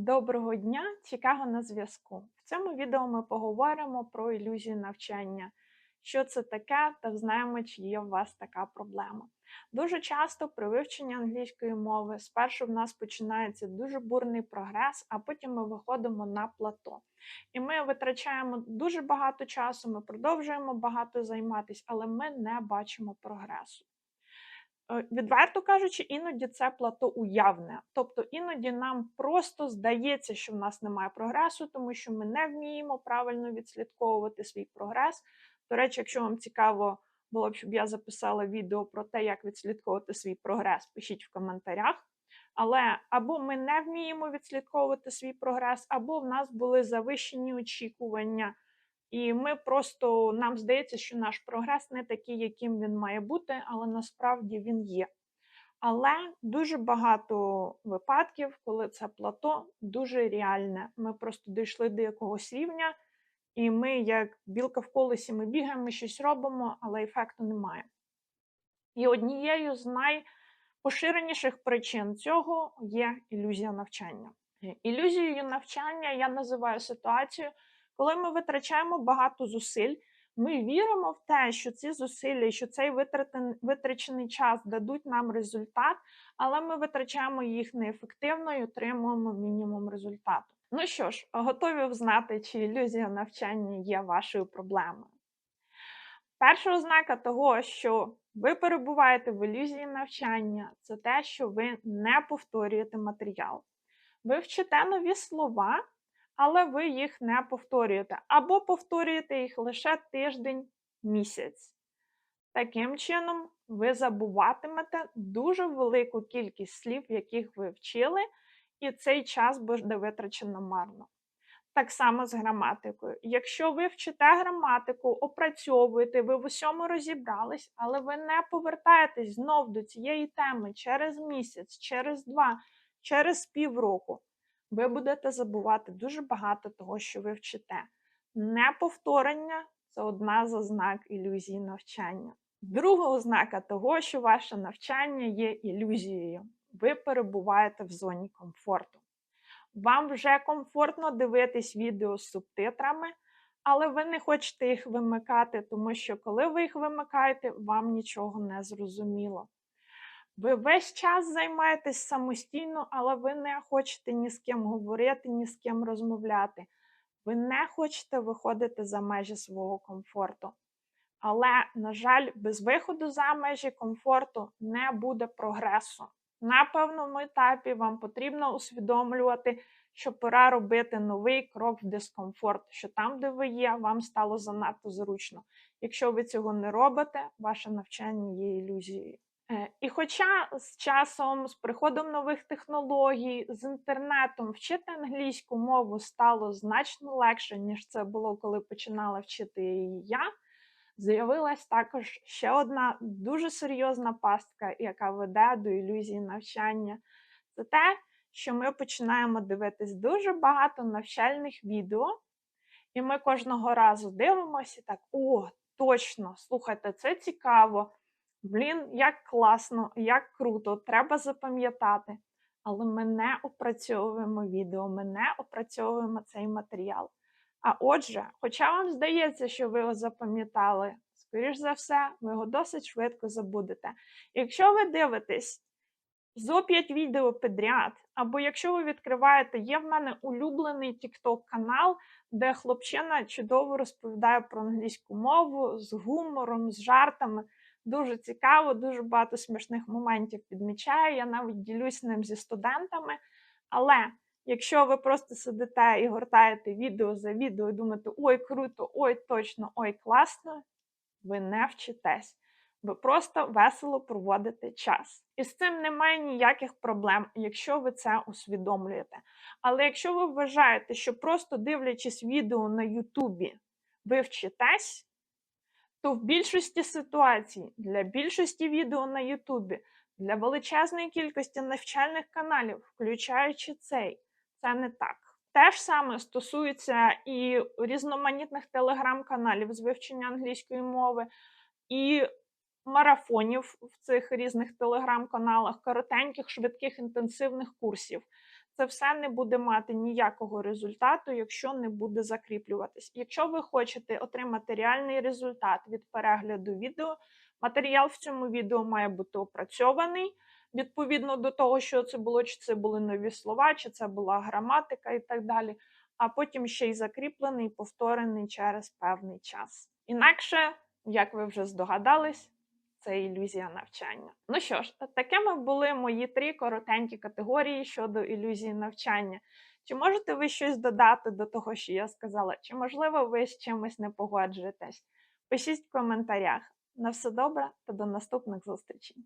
Доброго дня, Чикаго на зв'язку. В цьому відео ми поговоримо про ілюзію навчання, що це таке, та знаємо, чи є у вас така проблема. Дуже часто при вивченні англійської мови спершу в нас починається дуже бурний прогрес, а потім ми виходимо на плато. І ми витрачаємо дуже багато часу, ми продовжуємо багато займатися, але ми не бачимо прогресу. Е, Відверто кажучи, іноді це плато уявне. Тобто іноді нам просто здається, що в нас немає прогресу, тому що ми не вміємо правильно відслідковувати свій прогрес. До речі, якщо вам цікаво було б, щоб я записала відео про те, як відслідковувати свій прогрес, пишіть в коментарях. Але або ми не вміємо відслідковувати свій прогрес, або в нас були завищені очікування. І ми просто нам здається, що наш прогрес не такий, яким він має бути, але насправді він є. Але дуже багато випадків, коли це плато дуже реальне. Ми просто дійшли до якогось рівня, і ми, як білка в колесі, ми бігаємо, щось робимо, але ефекту немає. І однією з найпоширеніших причин цього є ілюзія навчання. Ілюзією навчання я називаю ситуацію. Коли ми витрачаємо багато зусиль, ми віримо в те, що ці зусилля, що цей витрачений час дадуть нам результат, але ми витрачаємо їх неефективно і отримуємо мінімум результату. Ну що ж, готові взнати, чи ілюзія навчання є вашою проблемою? Перша ознака того, що ви перебуваєте в ілюзії навчання, це те, що ви не повторюєте матеріал. Ви вчите нові слова, але ви їх не повторюєте. Або повторюєте їх лише тиждень, місяць. Таким чином, ви забуватимете дуже велику кількість слів, яких ви вчили, і цей час буде витрачено марно. Так само з граматикою. Якщо ви вчите граматику, опрацьовуєте, ви в усьому розібрались, але ви не повертаєтесь знов до цієї теми через місяць, через два, через півроку, ви будете забувати дуже багато того, що ви вчите. Неповторення це одна з ознак ілюзії навчання. Друга ознака того, що ваше навчання є ілюзією. Ви перебуваєте в зоні комфорту. Вам вже комфортно дивитись відео з субтитрами, але ви не хочете їх вимикати, тому що коли ви їх вимикаєте, вам нічого не зрозуміло. Ви весь час займаєтесь самостійно, але ви не хочете ні з ким говорити, ні з ким розмовляти. Ви не хочете виходити за межі свого комфорту. Але, на жаль, без виходу за межі комфорту не буде прогресу. На певному етапі вам потрібно усвідомлювати, що пора робити новий крок в дискомфорт, що там, де ви є, вам стало занадто зручно. Якщо ви цього не робите, ваше навчання є ілюзією. Е, і хоча з часом, з приходом нових технологій, з інтернетом вчити англійську мову стало значно легше, ніж це було, коли починала вчити її я, з'явилась також ще одна дуже серйозна пастка, яка веде до ілюзії навчання. Це те, що ми починаємо дивитись дуже багато навчальних відео, і ми кожного разу дивимося так: о, точно, слухайте, це цікаво. Блін, як класно, як круто, треба запам'ятати. Але ми не опрацьовуємо відео, ми не опрацьовуємо цей матеріал. А отже, хоча вам здається, що ви його запам'ятали, скоріш за все, ви його досить швидко забудете. Якщо ви дивитесь зо 5 відео підряд, або якщо ви відкриваєте, є в мене улюблений TikTok канал, де хлопчина чудово розповідає про англійську мову з гумором, з жартами. Дуже цікаво, дуже багато смішних моментів підмічаю. Я навіть ділюсь ним зі студентами. Але якщо ви просто сидите і гортаєте відео за відео і думаєте, ой, круто, ой, точно, ой, класно, ви не вчитесь. Ви просто весело проводите час. І з цим немає ніяких проблем, якщо ви це усвідомлюєте. Але якщо ви вважаєте, що просто дивлячись відео на Ютубі, ви вчитесь, то в більшості ситуацій для більшості відео на Ютубі, для величезної кількості навчальних каналів, включаючи цей, це не так. Те ж саме стосується і різноманітних телеграм-каналів з вивчення англійської мови, і марафонів в цих різних телеграм-каналах, коротеньких, швидких, інтенсивних курсів. Це все не буде мати ніякого результату, якщо не буде закріплюватись. Якщо ви хочете отримати реальний результат від перегляду відео, матеріал в цьому відео має бути опрацьований відповідно до того, що це було, чи це були нові слова, чи це була граматика і так далі. А потім ще й закріплений, повторений через певний час. Інакше, як ви вже здогадались, це ілюзія навчання. Ну що ж, такими були мої три коротенькі категорії щодо ілюзії навчання. Чи можете ви щось додати до того, що я сказала? Чи можливо ви з чимось не погоджуєтесь? Пишіть в коментарях. На все добре та до наступних зустрічей!